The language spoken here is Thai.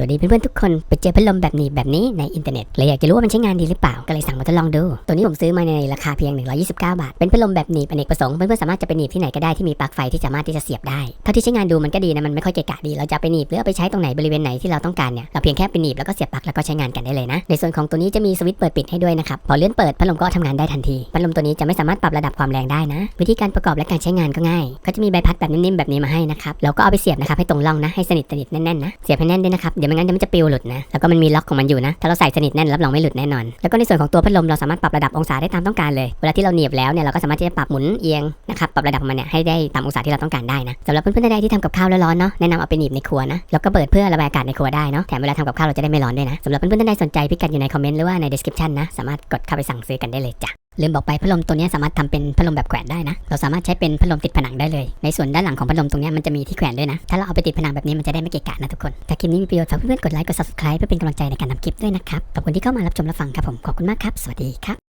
วัสดีเพื่อนๆทุกคนไปเจอพัดลมแบบนี้แบบนี้ในอินเทอร์เน็ตเลยอยากจะรู้ว่ามันใช้งานดีหรือเปล่าก็เลยสั่งมาทดลองดู ตัวนี้ผมซื้อมาในราคาเพียง 129 บาท เป็นพัดลมแบบหนีบอเนกประสงค์เพื่อนๆสามารถจะไปหนีบที่ไหนก็ได้ที่มีปลั๊กไฟที่สามารถที่จะเสียบได้เท่าที่ใช้งานดูมันก็ดีนะมันไม่ค่อยเกะกะดีเราจะไปหนีบหรือไปใช้ตรงไหนบริเวณไหนที่เราต้องการเนี่ยเราเพียงแค่ไปหนีบแล้วก็เสียบปลั๊กแล้วก็ใช้งานกันได้เลยนะ ในส่วนของตัวนี้จะมีสวิตช์เปิดปิดให้ด้วยนะครับพอเลื่อนเปิดพัดลมก็ทำงานได้ทันทีพัดลมตัวนี้จะไม่สามารถปรับระดับความแรงได้นะ วิธีการประกอบและการใช้งานก็ง่ายเขาจะมีใบพัดแบบนิ่มๆแบบนี้มาให้นะครับแล้วก็เอาไปเสียบนะครับให้ตรงร่องนะให้สนิทสนิทแน่นๆนะเสียบให้แน่นด้วยนะครับเดี๋ยวไม่งั้นเดี๋ยวมันจะปิวหลุดนะ แล้วก็มันมีล็อกของมันอยู่นะ ถ้าเราใส่สนิทแน่นรับรองไม่หลุดแน่นอน แล้วก็ในส่วนของตัวพัดลมเราสามารถปรับระดับองศาได้ตามต้องการเลย เวลาที่เราเหนียบแล้วเนี่ยเราก็สามารถที่จะปรับหมุนเอียงนะครับ ปรับระดับของมันเนี่ยให้ได้ตามองศาที่เราต้องการได้นะสำหรับเพื่อนๆใดๆที่ทำกับข้าวแล้วร้อนเนาะแนะนำเอาไปหนีบในครัวนะ แล้วก็เปิดเพื่อระบายอากาศในครัวได้เนาะ แถมเวลาทำกับข้าวเราจะได้ไม่ร้อนด้วยนะสำหรับเพื่อนๆท่านใดสนใจพิกัดอยู่ในคอมเมนต์หรือว่าใน description นะ สามารถกดเข้าไปสั่งซื้อกันได้เลยจ้ะ ลืมบอกไปพัดลมตัวนี้สามารถทำเป็นพัดลมแบบแขวนได้นะ เราสามารถใช้เป็นพัดลมติดผนังได้เลย ในส่วนด้านหลังของพัดลมตรงนี้มันจะมีที่แขวนด้วยนะ ถ้าเราเอาไปติดผนังแบบนี้มันจะได้ไม่เกะกะนะทุกคน ถ้าคลิปนี้มีประโยชน์ฝากเพื่อนๆกดไลค์กด subscribe เพื่อเป็นกำลังใจในการทำคลิปด้วยนะครับ ขอบคุณที่เข้ามารับชมรับฟังครับผม ขอบคุณมากครับ สวัสดีครับ